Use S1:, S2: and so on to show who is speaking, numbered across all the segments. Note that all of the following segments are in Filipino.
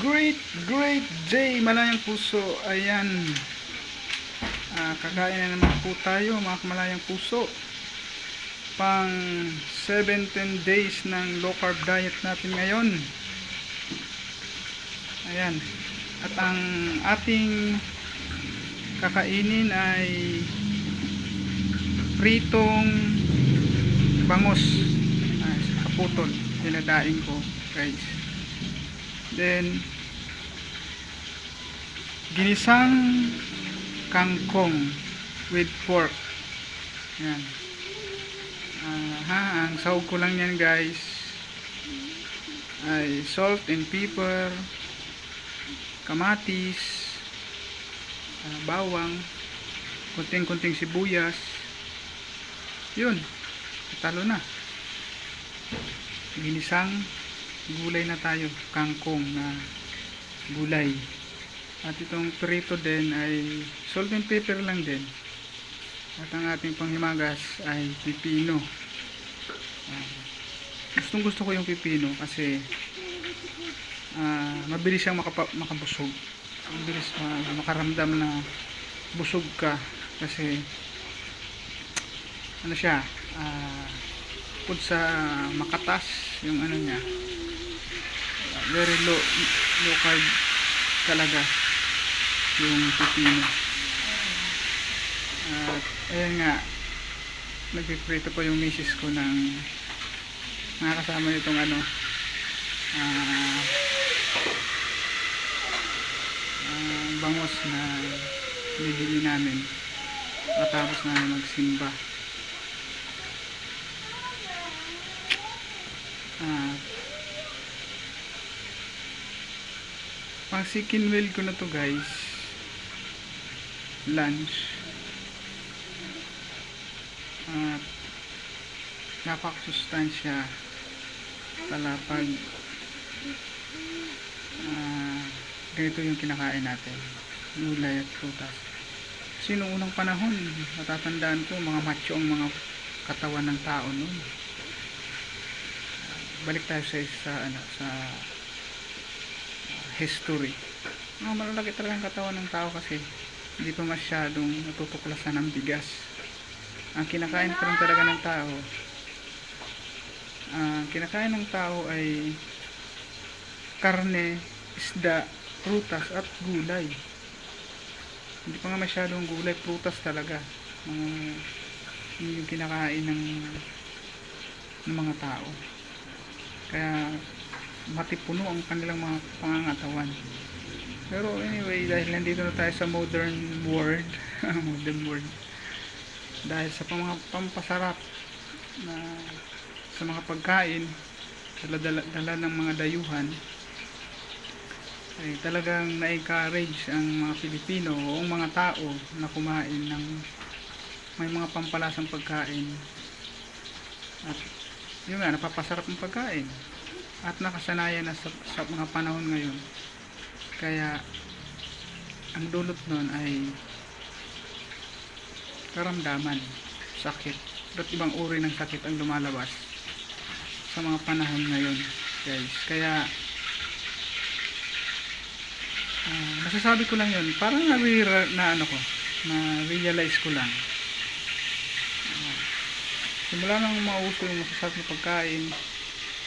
S1: great, great day, malayang puso. Ayan. Ah, kakain na naman po tayo, mga malayang puso. Pang 17 days ng low carb diet natin ngayon. Ayan. At ang ating kakainin ay pritong bangos. Ah, kaputol. Dinadaing ko, guys. Then, ginisang kangkong with pork. Yan. Ah, ha, ang sahog ko lang yan guys ay salt and pepper, kamatis, ah, bawang, kunting-kunting sibuyas. Yun. Talo na. Ginisang gulay na tayo, kangkong na gulay. At itong prito din ay salt and pepper lang din. At ang ating panghimagas ay pipino. Ah, gustong gusto ko yung pipino kasi ah, mabilis siyang makapa, makabusog. Mabilis ma- makaramdam na busog ka kasi ano siya ah, bukod sa makatas yung ano niya. Very low low carb talaga yung pipino. At ayan nga nagpiprito po yung misis ko ng nakakasama nitong ano ah ah, bangos na bibili namin. Matapos namin magsimba ah. Pang chicken wheel ko na to guys. Lunch. At napakasustansya talapag ah ganito yung kinakain natin. Gulay at prutas. Kasi unang panahon natatandaan ko mga macho ang mga katawan ng tao noon balik tayo sa sa ano sa history. Mga malalaki talaga ang katawan ng tao kasi hindi pa masyadong natutuklasan ng bigas. Ang kinakain pa talaga ng tao, ang kinakain ng tao ay karne, isda, prutas at gulay. Hindi pa nga masyadong gulay, prutas talaga. Mga yun yung kinakain ng ng mga tao. Kaya matipuno ang kanilang mga pangangatawan. Pero anyway, dahil nandito na tayo sa modern world, modern world, dahil sa mga pampasarap na sa mga pagkain, dala, dala, dala ng mga dayuhan, ay talagang na-encourage ang mga Pilipino o ang mga tao na kumain ng may mga pampalasang pagkain at yun nga, napapasarap ang pagkain. At nakasanayan na sa, sa mga panahon ngayon. Kaya ang dulot nun ay karamdaman sakit. At ibang uri ng sakit ang lumalabas sa mga panahon ngayon guys? Kaya ah, masasabi ko lang yun. Parang na, na ano ko na realize ko lang simula nang mauso yung masasarap na pagkain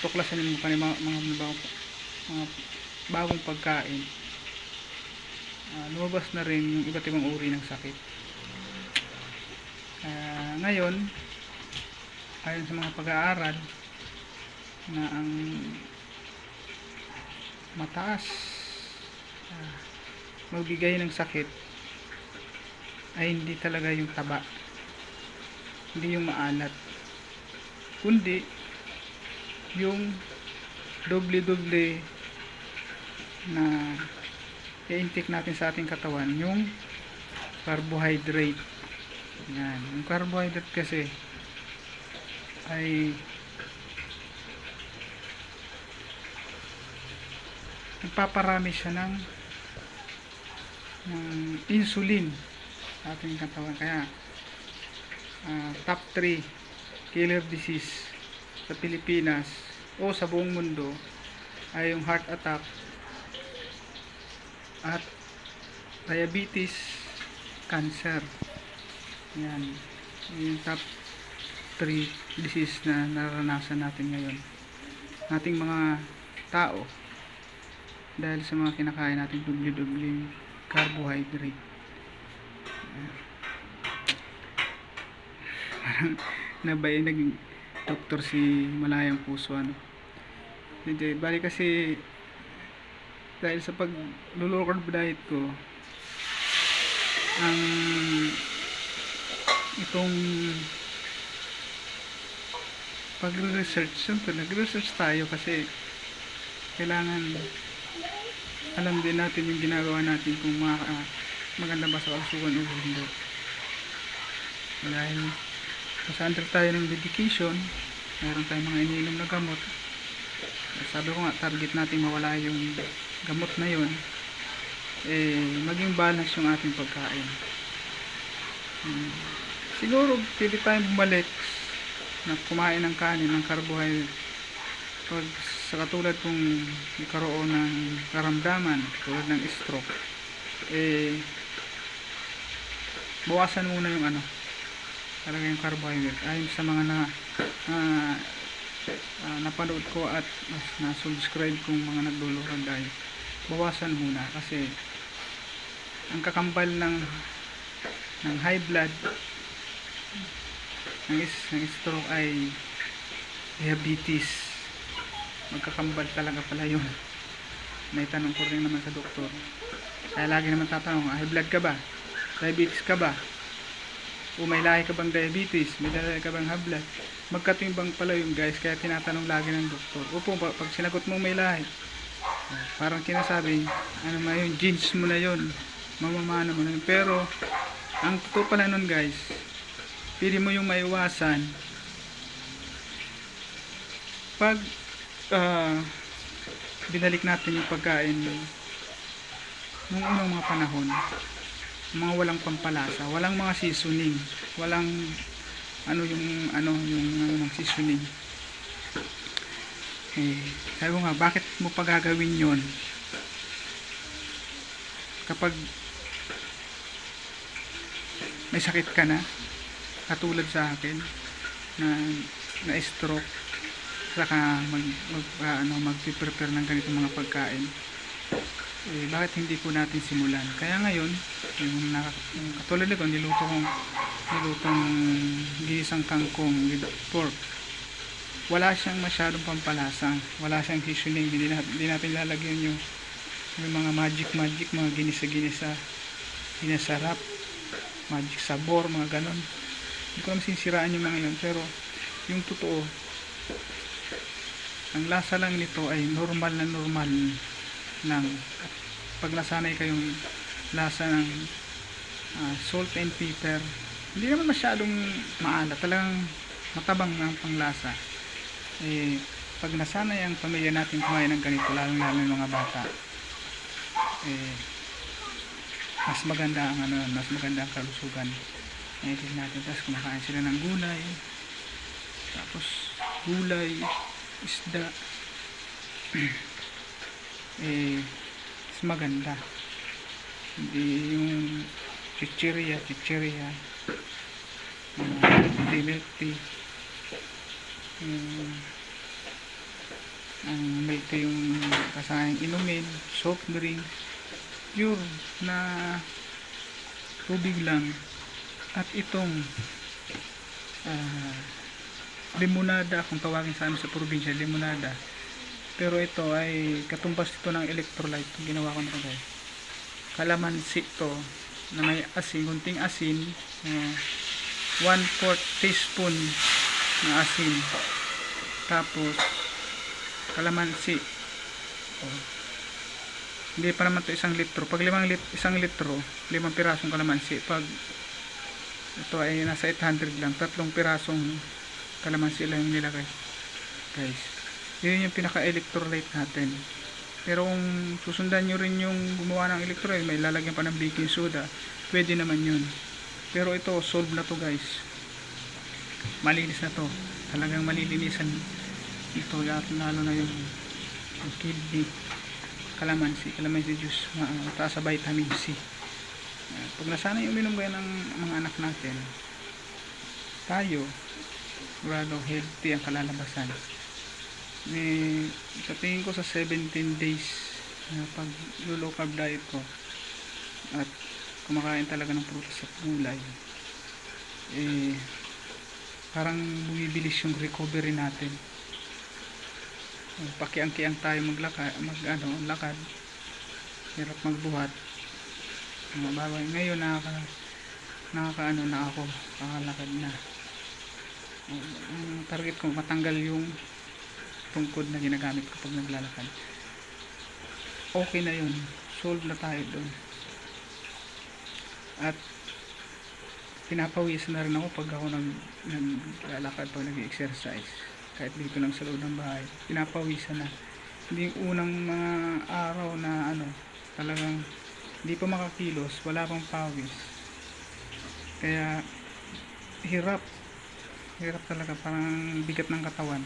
S1: tuklasan mo pa mga, mga, mga, mga bagong pagkain. Ah, lumabas na rin yung iba't ibang uri ng sakit. Ah, ngayon ayon sa mga pag-aaral na ang mataas ah, magbigay ng sakit ay hindi talaga yung taba hindi yung maalat kundi yung doble-doble na i-intake natin sa ating katawan yung carbohydrate. Yan. Yung carbohydrate kasi ay nagpaparami siya ng ng insulin sa ating katawan. Kaya ah, top 3 killer disease sa Pilipinas o sa buong mundo ay yung heart attack at diabetes, cancer. Yan. Yung top 3 disease na naranasan natin ngayon. Nating mga tao dahil sa mga kinakain natin dubli-dubling carbohydrate. Parang nabay naging doktor si Malayang Puso ano. Hindi, bali kasi dahil sa pag low carb diet ko ang itong pag-research siyempre nag-research tayo kasi kailangan alam din natin yung ginagawa natin kung maka, maganda ba sa kalusugan o hindi dahil nasa under tayo ng medication. Meron tayong mga iniinom na gamot. Sabi ko nga target natin mawala yung gamot na yun. Eh maging balance yung ating pagkain. Hmm. siguro pwede tayong bumalik na kumain ng kanin ng carbohydrate. Pag sa katulad kung nagkaroon ng karamdaman tulad ng stroke eh bawasan muna yung ano talaga yung carbohydrate. Ayon sa mga na ah, ah, napanood ko at na subscribe kong mga naglulurang diet bawasan muna kasi ang kakambal ng ng high blood ng, is, ng stroke ay diabetes. Magkakambal talaga pala yun. May tanong ko rin naman sa doktor. Kaya lagi naman tatanong high blood ka ba? Diabetes ka ba o may lahi ka bang diabetes may lahi ka bang high blood magkatimbang pala yung guys kaya tinatanong lagi ng doktor. Pa- pag sinagot mo may lahi parang kinasabi ano na yun genes mo na yun mamamana mo na yun. Pero ang totoo pala nun guys pili mo yung maiwasan pag ah, binalik natin yung pagkain nung unang mga panahon mga walang pampalasa. Walang mga seasoning. Walang ano yung ano yung ano ng seasoning. Eh sabi ko nga bakit mo pa gagawin yon kapag may sakit ka na katulad sa akin na na stroke saka mag, mag ah, ano mag-prepare ng ganitong mga pagkain eh, bakit hindi po natin simulan? Kaya ngayon yung, naka, yung katulad nito niluto kong nilutong gisang kangkong with pork. Wala siyang masyadong pampalasa. Wala siyang seasoning hindi, na, hindi natin lalagyan yung, yung mga magic magic mga ginisa ginisa ginasarap. Magic sabor mga ganon. Hindi ko naman sinisiraan yung mga yun pero yung totoo ang lasa lang nito ay normal na normal lang at pag nasanay kayong lasa ng ah, salt and pepper. Hindi naman masyadong maalat talagang matabang ng panglasa. Eh pag nasanay ang pamilya natin kumain ng ganito lalo lalo yung mga bata eh mas maganda ang ano mas maganda ang kalusugan. Ngayon natin tapos kumakain sila ng gulay tapos gulay isda eh mas maganda. Hindi yung chichirya chichirya. Uh, milk tea yung ang milk tea yung kasayang inumin soft drink. Pure na tubig lang. At itong ah, limonada kung tawagin sa amin sa probinsya limonada pero ito ay katumbas ito ng electrolyte. Ginawa ko na ito. Guys kalamansi to na may asin kunting asin uh, 1 4 teaspoon na asin. Tapos kalamansi oh. hindi pa naman to isang litro. Pag limang lit isang litro limang pirasong kalamansi pag ito ay nasa 800 lang tatlong pirasong kalamansi lang yung nilagay guys yun yung pinaka electrolyte natin pero kung susundan nyo rin yung gumawa ng electrolyte may lalagyan pa ng baking soda pwede naman yun pero ito solve na to guys malinis na to talagang malilinisan ito at lalo na yung, yung kidney kalamansi. Kalamansi juice, ma- mataas sa vitamin C. Pag nasanay uminom kayo ng mga anak natin, tayo, sigurado healthy ang kalalabasan. May, sa tingin ko sa 17 days na pag low carb diet ko at kumakain talaga ng prutas at gulay eh parang bumibilis yung recovery natin. Pakiang-kiang tayo maglakad mag ano lakad hirap magbuhat. Mga bagay. Ngayon nakaka nakakaano na ako kakalakad na. Ang target ko matanggal yung tungkod na ginagamit ko pag naglalakad. Okay na yun. Solve na tayo doon at pinapawisan na rin ako pag ako nag, naglalakad pag nag-exercise. Kahit dito lang sa loob ng bahay. Pinapawisan na. Hindi yung unang mga araw na ano talagang hindi pa makakilos wala pang pawis. Kaya hirap. Hirap talaga. Parang bigat ng katawan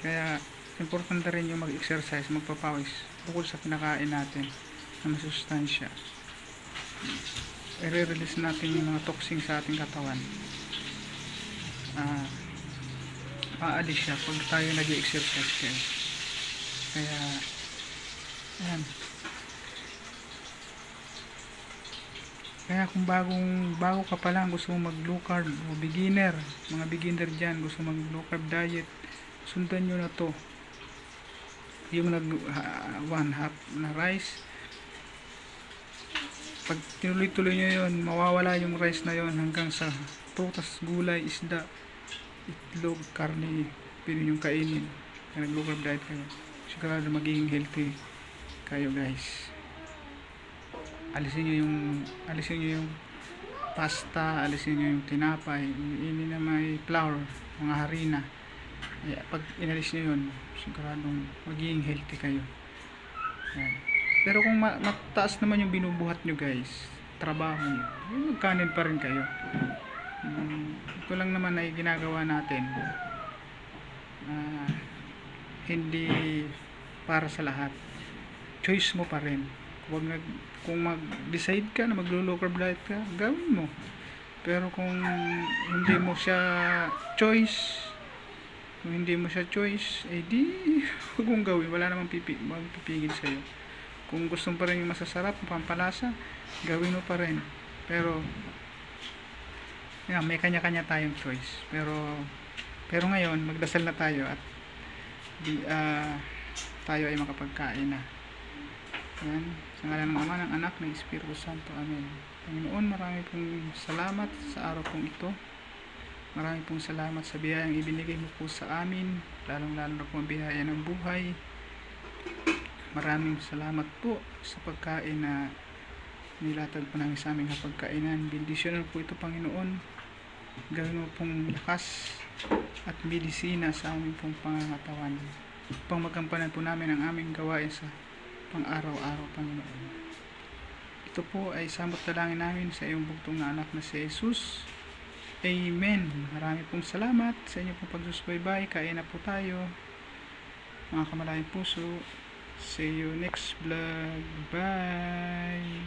S1: kaya importante rin yung mag-exercise magpapawis bukod sa kinakain natin na masustansya. I-release natin yung mga toxin sa ating katawan. Ah aalis siya pag tayo nag-exercise kayo. Kaya ayan. Kaya kung bagong bago ka pa lang gusto mo mag low carb o beginner mga beginner dyan gusto mag low carb diet sundan nyo na to. Yung nag ha- one half na rice. Pag tinuloy-tuloy nyo yun mawawala yung rice na yon hanggang sa prutas, gulay, isda itlog, karne pwede yung kainin. Kaya nag low carb diet kayo. Sigurado magiging healthy kayo guys. Alisin nyo yung alisin nyo yung pasta alisin nyo yung tinapay. Ini na may flour mga harina Kaya pag inalis nyo yun siguradong magiging healthy kayo Yan. pero kung ma- mataas naman yung binubuhat nyo guys trabaho nyo yun, magkanin pa rin kayo Mm, ito lang naman ay ginagawa natin Ah, hindi para sa lahat choice mo pa rin Huwag nag, kung mag-decide ka na maglo-low carb diet ka, gawin mo. Pero kung hindi mo siya choice, kung hindi mo siya choice, eh di, huwag mong gawin. Wala namang pipi, magpipigil sa'yo. Kung gusto mo pa rin yung masasarap, pampalasa, gawin mo pa rin. Pero, yan, may kanya-kanya tayong choice. Pero, pero ngayon, magdasal na tayo at di, ah, tayo ay makapagkain na. Yan. Sa ngalan ng Ama, ng Anak, ng Espiritu Santo. Amen. Panginoon, marami pong salamat sa araw pong ito. Marami pong salamat sa biyayang ibinigay mo po sa amin, lalong-lalo na po ang biyaya ng buhay. Maraming salamat po sa pagkain na nilatag po namin sa aming hapagkainan. Bendisyon po ito, Panginoon. Gawin mo pong lakas at medisina sa aming pong pangangatawan. Upang magampanan po namin ang aming gawain sa pang araw-araw, Panginoon. Ito po ay samot dalangin namin sa iyong bugtong na anak na si Jesus. Amen. Marami pong salamat sa inyo pong pagsusubaybay. Kain na po tayo. Mga kamalayang puso. See you next vlog. Bye!